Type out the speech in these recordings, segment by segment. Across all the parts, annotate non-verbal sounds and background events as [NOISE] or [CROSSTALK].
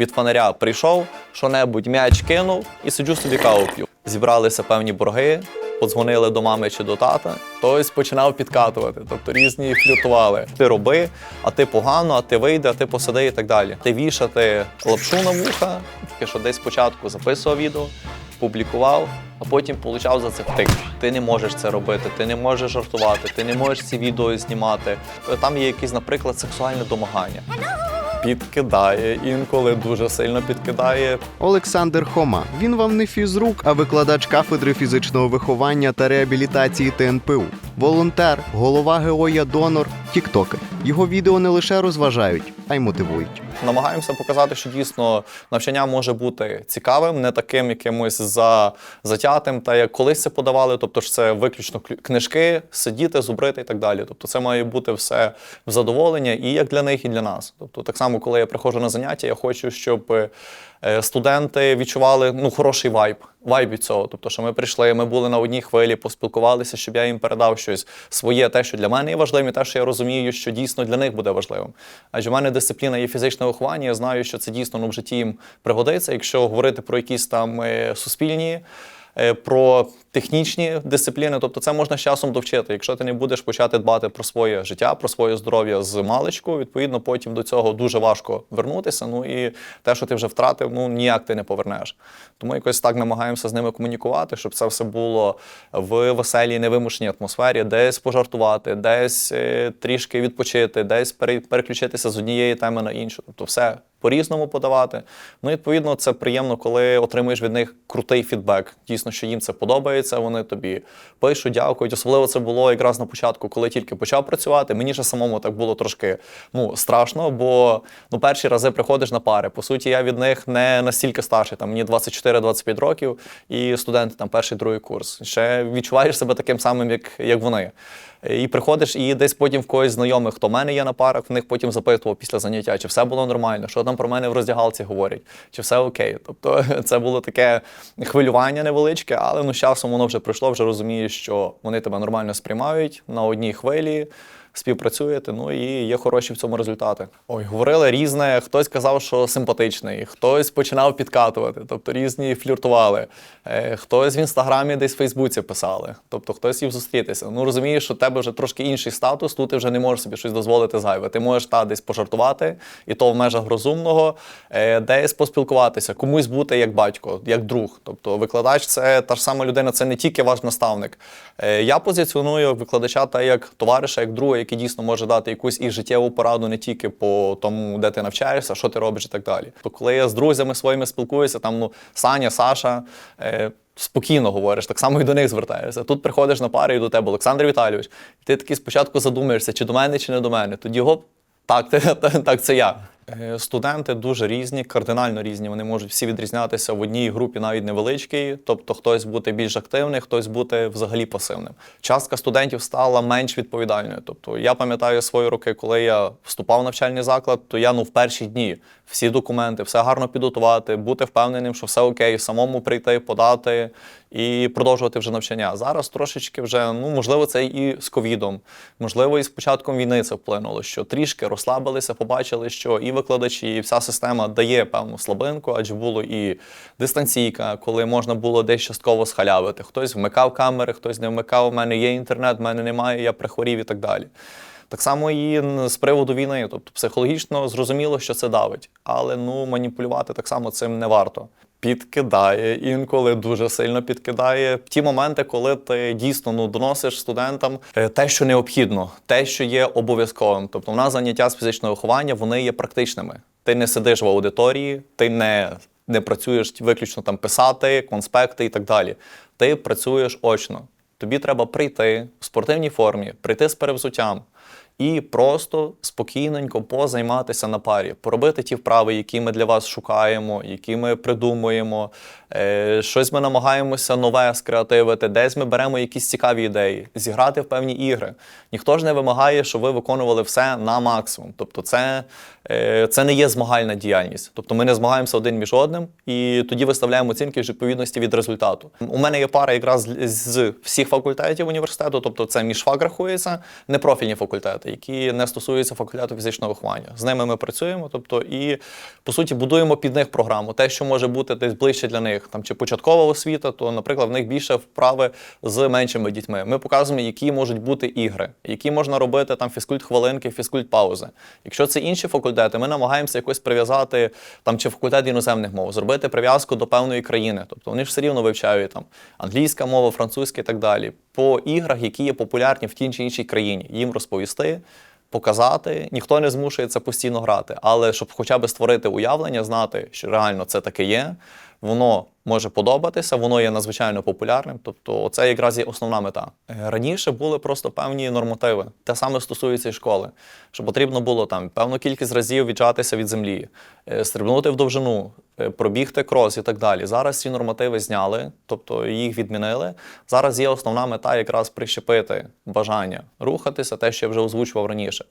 від фонаря прийшов, що-небудь м'яч кинув і сиджу собі каву п'ю. Зібралися певні борги, подзвонили до мами чи до тата. Хтось починав підкатувати, тобто різні фліртували. Ти роби, а ти погано, а ти вийде, а ти посади і так далі. Ти вішати лапшу на вуха, таке, що десь спочатку записував відео, публікував, а потім получав за це втик. Ти не можеш це робити, ти не можеш жартувати, ти не можеш ці відео знімати. Там є якесь, наприклад, сексуальне домагання. Підкидає, інколи дуже сильно підкидає. Олександр Хома. Він вам не фізрук, а викладач кафедри фізичного виховання та реабілітації ТНПУ. Волонтер, голова ГОЯ Донор, тіктокер. Його відео не лише розважають, а й мотивують. Намагаємося показати, що дійсно навчання може бути цікавим, не таким якимось за затятим, та як колись це подавали. Тобто ж це виключно книжки, сидіти, зубрити і так далі. Тобто це має бути все в задоволення і як для них, і для нас. Тобто, так само, коли я приходжу на заняття, я хочу, щоб студенти відчували ну, хороший вайб. Вайб від цього. Тобто, що ми прийшли, ми були на одній хвилі, поспілкувалися, щоб я їм передав щось своє, те, що для мене є важливим, і те, що я розумію, що дійсно для них буде важливим. Адже в мене дисципліна є фізичне виховання. Я знаю, що це дійсно ну, в житті їм пригодиться. Якщо говорити про якісь там е, суспільні. Е, Про технічні дисципліни, тобто це можна з часом довчити. Якщо ти не будеш почати дбати про своє життя, про своє здоров'я з маличку, відповідно, потім до цього дуже важко вернутися. Ну і те, що ти вже втратив, ну ніяк ти не повернеш. Тому якось так намагаємося з ними комунікувати, щоб це все було в веселій, невимушеній атмосфері, десь пожартувати, десь е, трішки відпочити, десь переключитися з однієї теми на іншу. Тобто все по-різному подавати. Ну, відповідно, це приємно, коли отримуєш від них крутий фідбек. Дійсно, що їм це подобається, вони тобі пишуть, дякують. Особливо це було якраз на початку, коли тільки почав працювати. Мені ж самому так було трошки ну, страшно, бо ну, перші рази приходиш на пари. По суті, я від них не настільки старший, там мені 24-25 років, і студенти там перший другий курс. Ще відчуваєш себе таким самим, як, як вони. І приходиш, і десь потім в когось знайомих, хто в мене є на парах, в них потім запитував після заняття, чи все було нормально, що там про мене в роздягалці говорять, чи все окей. Тобто [LAUGHS] це було таке хвилювання невеличке, але ну з часом воно вже пройшло, вже розумієш, що вони тебе нормально сприймають на одній хвилі. Співпрацюєте, ну і є хороші в цьому результати. Ой, говорили різне. Хтось казав, що симпатичний, хтось починав підкатувати, тобто різні фліртували. Е, хтось в інстаграмі, десь в Фейсбуці писали, тобто хтось їв зустрітися. Ну розумієш, що в тебе вже трошки інший статус, тут ти вже не можеш собі щось дозволити зайве. Ти можеш та десь пожартувати, і то в межах розумного, е, десь поспілкуватися, комусь бути як батько, як друг. Тобто викладач це та ж сама людина, це не тільки ваш наставник. Е, Я позиціоную викладача та як товариша, як друга, який дійсно може дати якусь і життєву пораду не тільки по тому, де ти навчаєшся, що ти робиш і так далі. То коли я з друзями своїми спілкуюся, там ну Саня, Саша. Е, Спокійно говориш, так само і до них звертаєшся. Тут приходиш на пари і до тебе Олександр Віталійович, і ти такий спочатку задумаєшся, чи до мене, чи не до мене. Тоді гоп, так, ти- [LAUGHS] так, це я. Е, Студенти дуже різні, кардинально різні. Вони можуть всі відрізнятися в одній групі, навіть невеличкій. Тобто хтось бути більш активний, хтось бути взагалі пасивним. Частка студентів стала менш відповідальною. Тобто я пам'ятаю свої роки, коли я вступав в навчальний заклад, то я ну в перші дні всі документи, все гарно підготувати, бути впевненим, що все окей, самому прийти, подати і продовжувати вже навчання. Зараз трошечки вже, ну можливо, це і з ковідом, можливо, і з початком війни це вплинуло, що трішки розслабилися, побачили, що і викладачі, і вся система дає певну слабинку, адже було і дистанційка, коли можна було десь частково схалявити. Хтось вмикав камери, хтось не вмикав. У мене є інтернет, в мене немає, я прихворів і так далі. Так само і з приводу війни, тобто психологічно зрозуміло, що це давить, але ну маніпулювати так само цим не варто. Підкидає інколи дуже сильно підкидає. Ті моменти, коли ти дійсно ну доносиш студентам е, те, що необхідно, те, що є обов'язковим. Тобто, у нас заняття з фізичного виховання вони є практичними. Ти не сидиш в аудиторії, ти не, не працюєш виключно там писати, конспекти і так далі. Ти працюєш очно. Тобі треба прийти в спортивній формі, прийти з перевзуттям і просто спокійненько позайматися на парі, поробити ті вправи, які ми для вас шукаємо, які ми придумуємо. Е, щось ми намагаємося нове скреативити, десь ми беремо якісь цікаві ідеї, зіграти в певні ігри. Ніхто ж не вимагає, щоб ви виконували все на максимум. Тобто, це, е, це не є змагальна діяльність. Тобто ми не змагаємося один між одним і тоді виставляємо оцінки в відповідності від результату. У мене є пара якраз з- всіх факультетів університету, тобто це міжфак рахується, непрофільні факультети, факультети, які не стосуються факультету фізичного виховання. З ними ми працюємо, тобто і по суті будуємо під них програму. Те, що може бути десь ближче для них, там чи початкова освіта, то, наприклад, в них більше вправи з меншими дітьми. Ми показуємо, які можуть бути ігри, які можна робити там фізкульт хвилинки, фізкульт паузи. Якщо це інші факультети, ми намагаємося якось прив'язати там чи факультет іноземних мов, зробити прив'язку до певної країни. Тобто вони ж все рівно вивчають там англійська мова, французька і так далі. По іграх, які є популярні в тій чи іншій країні, їм розповісти. Показати, ніхто не змушує це постійно грати, але щоб хоча б створити уявлення, знати, що реально це таке є, воно може подобатися, воно є надзвичайно популярним. Тобто, це якраз є основна мета. Е, Раніше були просто певні нормативи. Те саме стосується і школи, що потрібно було там певну кількість разів віджатися від землі, е, стрибнути в довжину, пробігти крос і так далі. Зараз ці нормативи зняли, тобто їх відмінили. Зараз є основна мета якраз прищепити бажання рухатися, те, що я вже озвучував раніше.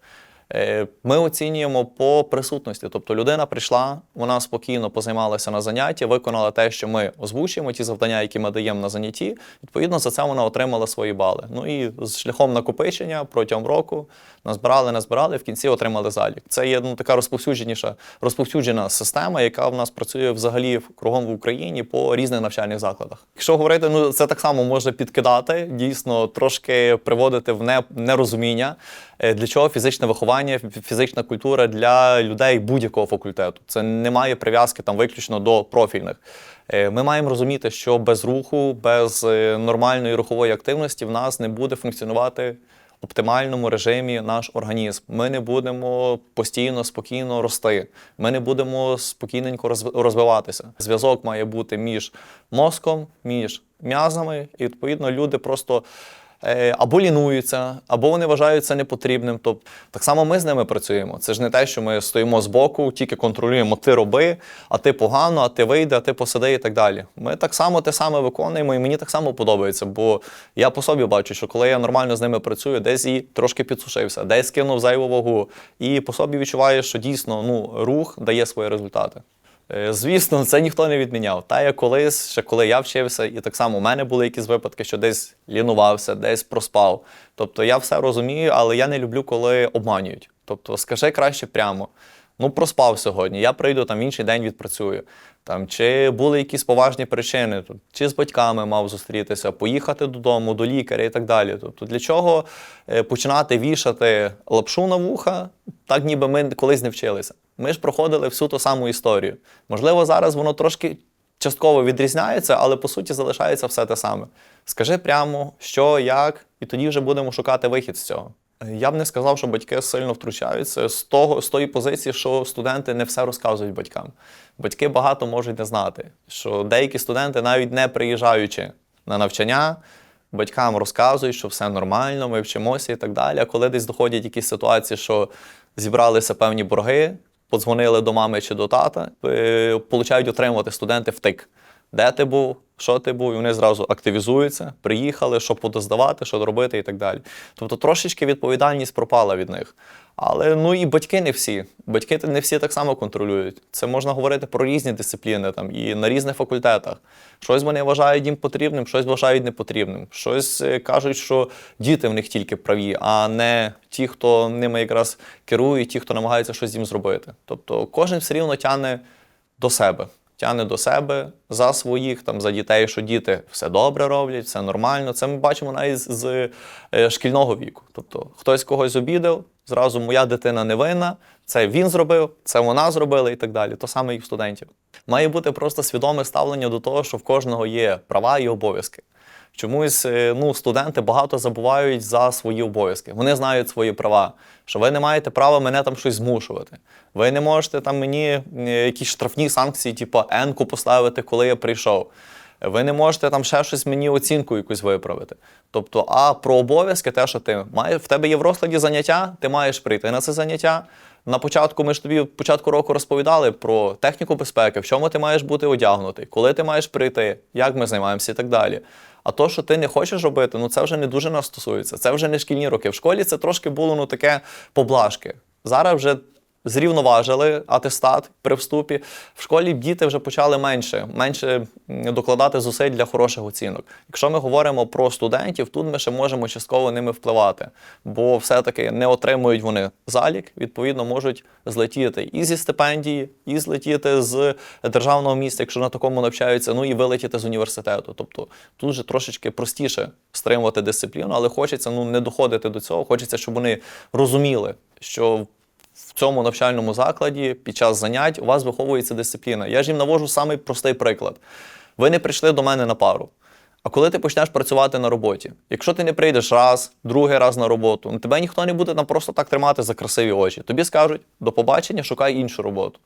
Е, Ми оцінюємо по присутності. Тобто людина прийшла, вона спокійно позаймалася на занятті, виконала те, що ми озвучуємо, ті завдання, які ми даємо на занятті. Відповідно, за це вона отримала свої бали. Ну і з шляхом накопичення протягом року назбирали, назбирали, в кінці отримали залік. Це є ну, така розповсюдженіша, розповсюджена система, яка в нас працює взагалі кругом в Україні по різних навчальних закладах. Якщо говорити, ну це так само може підкидати, дійсно трошки приводити в нерозуміння, е, для чого фізичне виховання, фі- фізична культура для людей будь-якого факультету. Це не має прив'язки там виключно до профільних. Е, Ми маємо розуміти, що без руху, без е, нормальної рухової активності в нас не буде функціонувати оптимальному режимі наш організм. Ми не будемо постійно, спокійно рости. Ми не будемо спокійненько розвиватися. Зв'язок має бути між мозком, між м'язами, і відповідно люди просто. Е, Або лінуються, або вони вважають це непотрібним. Тобто так само ми з ними працюємо. Це ж не те, що ми стоїмо збоку, тільки контролюємо ти роби, а ти погано, а ти вийди, а ти посиди і так далі. Ми так само те саме виконуємо, і мені так само подобається, бо я по собі бачу, що коли я нормально з ними працюю, десь і трошки підсушився, десь скинув зайву вагу, і по собі відчуваю, що дійсно ну, рух дає свої результати. Е, Звісно, це ніхто не відміняв. Та я колись, ще коли я вчився, і так само у мене були якісь випадки, що десь лінувався, десь проспав. Тобто я все розумію, але я не люблю, коли обманюють. Тобто, скажи краще прямо. Ну, проспав сьогодні, я прийду там в інший день відпрацюю. Там, чи були якісь поважні причини, чи з батьками мав зустрітися, поїхати додому, до лікаря і так далі. Тобто, для чого е, починати вішати лапшу на вуха, так ніби ми колись не вчилися. Ми ж проходили всю ту саму історію. Можливо, зараз воно трошки частково відрізняється, але по суті залишається все те саме. Скажи прямо, що, як, і тоді вже будемо шукати вихід з цього. Я б не сказав, що батьки сильно втручаються з того з тої позиції, що студенти не все розказують батькам. Батьки багато можуть не знати, що деякі студенти, навіть не приїжджаючи на навчання, батькам розказують, що все нормально, ми вчимося і так далі. А коли десь доходять якісь ситуації, що зібралися певні борги, подзвонили до мами чи до тата, е, получають отримувати студенти втик. Де ти був, що ти був, і вони зразу активізуються, приїхали, що подоздавати, що робити і так далі. Тобто трошечки відповідальність пропала від них. Але ну і батьки не всі. Батьки не всі так само контролюють. Це можна говорити про різні дисципліни там, і на різних факультетах. Щось вони вважають їм потрібним, щось вважають непотрібним. Щось е, кажуть, що діти в них тільки праві, а не ті, хто ними якраз керує, ті, хто намагається щось їм зробити. Тобто кожен все рівно тягне до себе. Тягне до себе за своїх, там, за дітей, що діти все добре роблять, все нормально. Це ми бачимо навіть з, з е, шкільного віку. Тобто хтось когось обідав, зразу моя дитина не винна, це він зробив, це вона зробила і так далі. То саме і в студентів. Має бути просто свідоме ставлення до того, що в кожного є права і обов'язки. Чомусь е, ну, студенти багато забувають за свої обов'язки. Вони знають свої права, що ви не маєте права мене там щось змушувати. Ви не можете там мені е, якісь штрафні санкції, типу енку поставити, коли я прийшов. Ви не можете там ще щось мені оцінку якусь виправити. Тобто, а про обов'язки, те, що ти маєш, в тебе є в розкладі заняття, ти маєш прийти на це заняття. На початку ми ж тобі початку року розповідали про техніку безпеки, в чому ти маєш бути одягнутий, коли ти маєш прийти, як ми займаємося і так далі. А то, що ти не хочеш робити, ну це вже не дуже нас стосується. Це вже не шкільні роки. В школі це трошки було ну таке поблажки. Зараз вже зрівноважили атестат при вступі. В школі діти вже почали менше, менше докладати зусиль для хороших оцінок. Якщо ми говоримо про студентів, тут ми ще можемо частково ними впливати, бо все-таки не отримують вони залік, відповідно, можуть злетіти і зі стипендії, і злетіти з державного місця, якщо на такому навчаються, ну і вилетіти з університету. Тобто тут же трошечки простіше стримувати дисципліну, але хочеться ну, не доходити до цього. Хочеться, щоб вони розуміли, що в цьому навчальному закладі під час занять у вас виховується дисципліна. Я ж їм навожу самий простий приклад. Ви не прийшли до мене на пару. А коли ти почнеш працювати на роботі, якщо ти не прийдеш раз, другий раз на роботу, ну тебе ніхто не буде там просто так тримати за красиві очі. Тобі скажуть до побачення, шукай іншу роботу.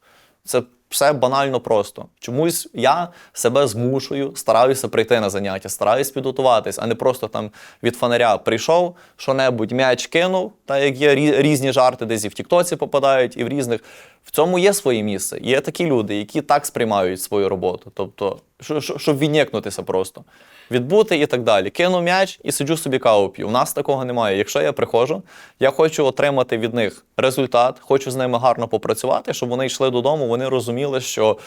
Це все банально просто. Чомусь я себе змушую, стараюся прийти на заняття, стараюсь підготуватись, а не просто там від фонаря прийшов, що-небудь м'яч кинув, та як є різні жарти, десь і в Тіктоці попадають, і в різних. В цьому є своє місце. Є такі люди, які так сприймають свою роботу. Тобто, що- що- щоб віднікнутися просто. Відбути і так далі. Кину м'яч і сиджу собі каву п'ю. У нас такого немає. Якщо я приходжу, я хочу отримати від них результат, хочу з ними гарно попрацювати, щоб вони йшли додому, вони розуміли, що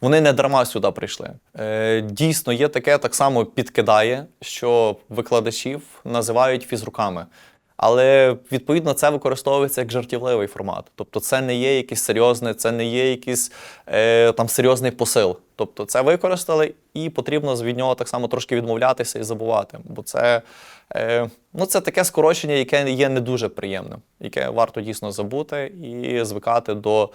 вони не дарма сюди прийшли. Е, дійсно, є таке, так само підкидає, що викладачів називають фізруками. Але відповідно це використовується як жартівливий формат. Тобто, це не є якийсь серйозне, це не є якийсь е, там серйозний посил. Тобто, це використали, і потрібно від нього так само трошки відмовлятися і забувати. Бо це, е, ну, це таке скорочення, яке є не дуже приємним, яке варто дійсно забути і звикати до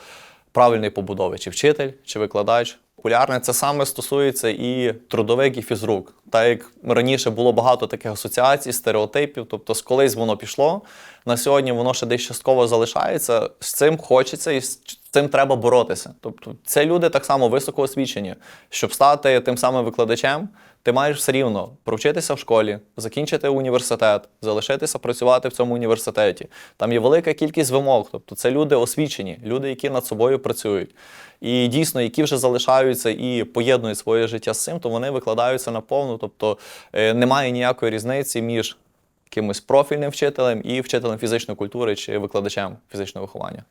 правильної побудови, чи вчитель, чи викладач. Популярне це саме стосується і трудовик, і фізрук. Так як раніше було багато таких асоціацій, стереотипів, тобто з колись воно пішло, на сьогодні воно ще десь частково залишається. З цим хочеться і з цим треба боротися. Тобто, це люди так само високо освічені. Щоб стати тим самим викладачем, ти маєш все рівно провчитися в школі, закінчити університет, залишитися працювати в цьому університеті. Там є велика кількість вимог. Тобто це люди освічені, люди, які над собою працюють. І дійсно, які вже залишаються і поєднують своє життя з цим, то вони викладаються наповну. Тобто е, немає ніякої різниці між якимось профільним вчителем і вчителем фізичної культури чи викладачем фізичного виховання.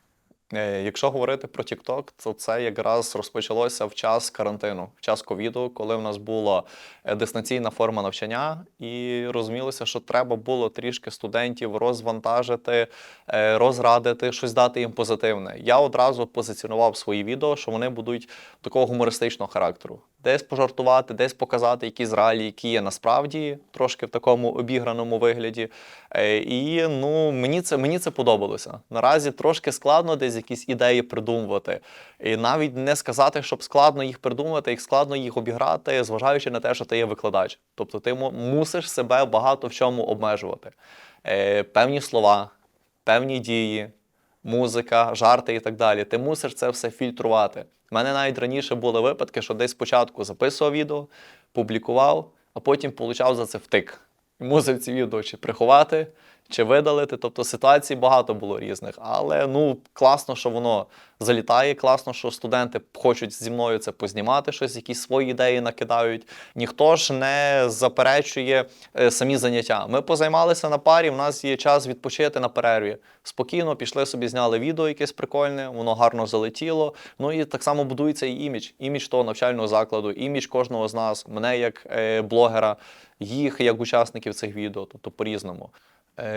Е, Якщо говорити про TikTok, то це якраз розпочалося в час карантину, в час ковіду, коли в нас була е, дистанційна форма навчання, і розумілося, що треба було трішки студентів розвантажити, е, розрадити, щось дати їм позитивне. Я одразу позиціонував свої відео, що вони будуть такого гумористичного характеру. Десь пожартувати, десь показати якісь реалії, які є насправді трошки в такому обіграному вигляді. І ну мені це мені це подобалося. Наразі трошки складно десь якісь ідеї придумувати. І навіть не сказати, щоб складно їх придумати, як складно їх обіграти, зважаючи на те, що ти є викладач. Тобто ти мусиш себе багато в чому обмежувати. Е, Певні слова, певні дії, музика, жарти і так далі. Ти мусиш це все фільтрувати. У мене навіть раніше були випадки, що десь спочатку записував відео, публікував, а потім получав за це втик. Мусив ці відео чи приховати, чи видалити. Тобто ситуацій багато було різних. Але ну класно, що воно залітає, класно, що студенти хочуть зі мною це познімати, щось, якісь свої ідеї накидають. Ніхто ж не заперечує е, самі заняття. Ми позаймалися на парі, в нас є час відпочити на перерві. Спокійно пішли собі, зняли відео якесь прикольне, воно гарно залетіло. Ну і так само будується і імідж, імідж того навчального закладу, імідж кожного з нас, мене як е, блогера, їх як учасників цих відео, тобто по-різному.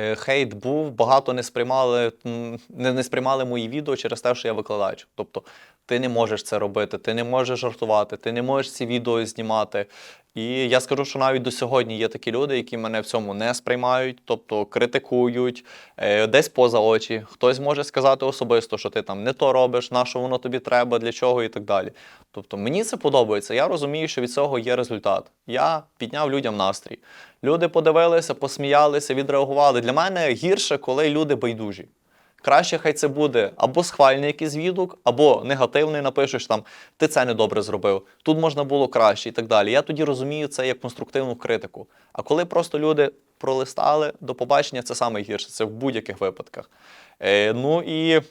Е, Хейт був, багато не сприймали, не, не сприймали мої відео через те, що я викладач. Тобто ти не можеш це робити, ти не можеш жартувати, ти не можеш ці відео знімати. І я скажу, що навіть до сьогодні є такі люди, які мене в цьому не сприймають, тобто критикують е, десь поза очі. Хтось може сказати особисто, що ти там не то робиш, на що воно тобі треба, для чого і так далі. Тобто мені це подобається. Я розумію, що від цього є результат. Я підняв людям настрій. Люди подивилися, посміялися, відреагували. Для мене гірше, коли люди байдужі. Краще хай це буде або схвальний якийсь відгук, або негативний напишеш там ти це недобре зробив, тут можна було краще і так далі. Я тоді розумію це як конструктивну критику. А коли просто люди пролистали до побачення, це саме гірше, це в будь-яких випадках. Е, ну і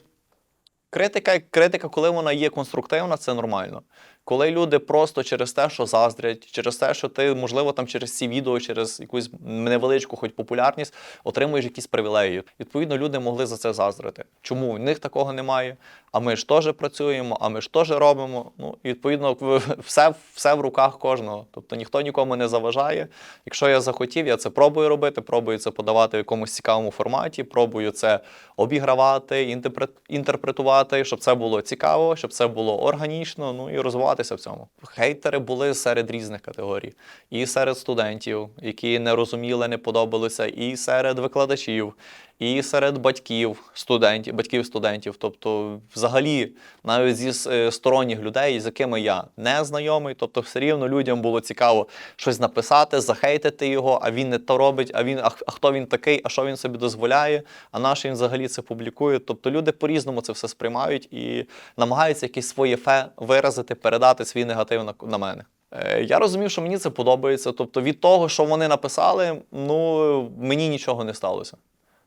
критика, критика, коли вона є конструктивна, це нормально. Коли люди просто через те, що заздрять, через те, що ти, можливо, там через ці відео, через якусь невеличку, хоч популярність, отримуєш якісь привілеї. Відповідно, люди могли за це заздрити. Чому в них такого немає? А ми ж теж працюємо, а ми ж теж робимо. Ну відповідно, все, все в руках кожного. Тобто ніхто нікому не заважає. Якщо я захотів, я це пробую робити, пробую це подавати в якомусь цікавому форматі, пробую це обігравати, інтерпретувати, щоб це було цікаво, щоб це було органічно, ну і розвиватися в цьому. Хейтери були серед різних категорій, і серед студентів, які не розуміли, не подобалися, і серед викладачів, і серед батьків студентів, батьків студентів. Тобто, взагалі, навіть зі е, сторонніх людей, з якими я не знайомий, тобто, все рівно людям було цікаво щось написати, захейтити його, а він не то робить, а він а, хто він такий, а що він собі дозволяє, а наш він взагалі це публікує. Тобто люди по-різному це все сприймають і намагаються якесь своє фе виразити, передати свій негатив на, на мене. Е, Я розумів, що мені це подобається. Тобто від того, що вони написали, ну мені нічого не сталося.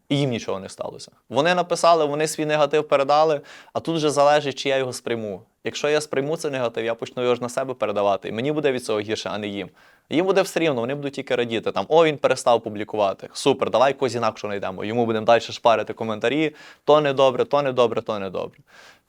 І їм нічого не сталося. Вони написали, вони свій негатив передали, а тут вже залежить, чи я його сприйму. Якщо я сприйму цей негатив, я почну його ж на себе передавати, і мені буде від цього гірше, а не їм. Їм буде все рівно, вони будуть тільки радіти. Там, о, він перестав публікувати. Супер, давай когось інакше знайдемо. Йому будемо далі шпарити коментарі. То не добре, то не добре, то не добре.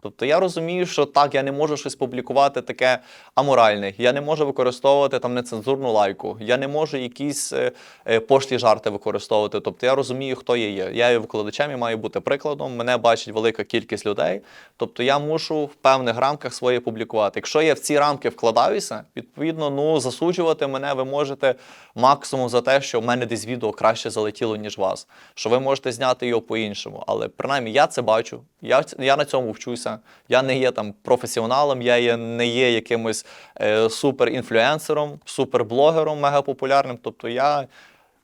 Тобто я розумію, що так, я не можу щось публікувати таке аморальне. Я не можу використовувати там нецензурну лайку. Я не можу якісь е, е, пошлі жарти використовувати. Тобто я розумію, хто я є. Я є викладачем і маю бути прикладом. Мене бачить велика кількість людей. Тобто я мушу в певних рамках своє публікувати. Якщо я в ці рамки вкладаюся, відповідно, ну засуджувати мене ви можете максимум за те, що в мене десь відео краще залетіло, ніж вас. Що ви можете зняти його по-іншому. Але принаймні я це бачу. Я, я на цьому вчуся. Я не є там професіоналом, я є, не є якимось е, супер-інфлюенсером, суперблогером мегапопулярним. Тобто я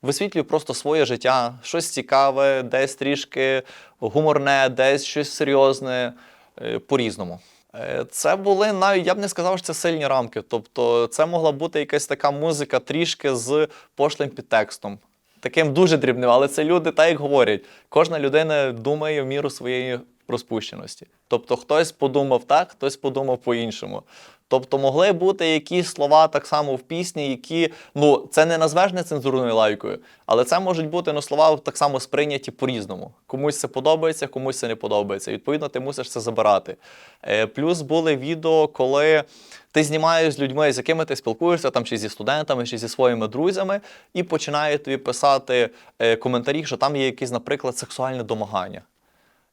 висвітлюю просто своє життя, щось цікаве, десь трішки гуморне, десь щось серйозне, е, по-різному. Е, Це були навіть, я б не сказав, що це сильні рамки. Тобто, це могла бути якась така музика трішки з пошлим підтекстом. Таким дуже дрібним, але це люди так як говорять. Кожна людина думає в міру своєї розпущеності. Тобто хтось подумав так, хтось подумав по-іншому. Тобто могли бути якісь слова так само в пісні, які ну це не назвеш нецензурною лайкою, але це можуть бути ну, слова так само сприйняті по-різному. Комусь це подобається, комусь це не подобається. Відповідно, ти мусиш це забирати. Е, плюс були відео, коли ти знімаєш з людьми, з якими ти спілкуєшся, там чи зі студентами, чи зі своїми друзями, і починає тобі писати е, коментарі, що там є якісь, наприклад, сексуальне домагання.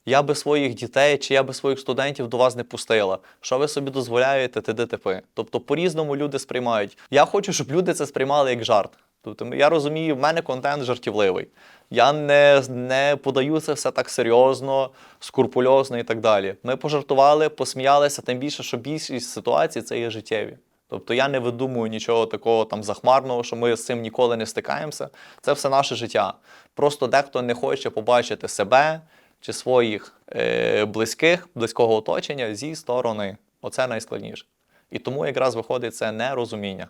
Я би своїх дітей чи я би своїх студентів до вас не пустила. Що ви собі дозволяєте, ти ДТП? Тобто по-різному люди сприймають. Я хочу, щоб люди це сприймали як жарт. Тобто я розумію, в мене контент жартівливий. Я не, не подаю це все так серйозно, скрупульозно і так далі. Ми пожартували, посміялися, тим більше, що більшість ситуацій це є життєві. Тобто я не видумую нічого такого там захмарного, що ми з цим ніколи не стикаємося. Це все наше життя. Просто дехто не хоче побачити себе чи своїх е, близьких, близького оточення зі сторони. Оце найскладніше. І тому якраз виходить це нерозуміння.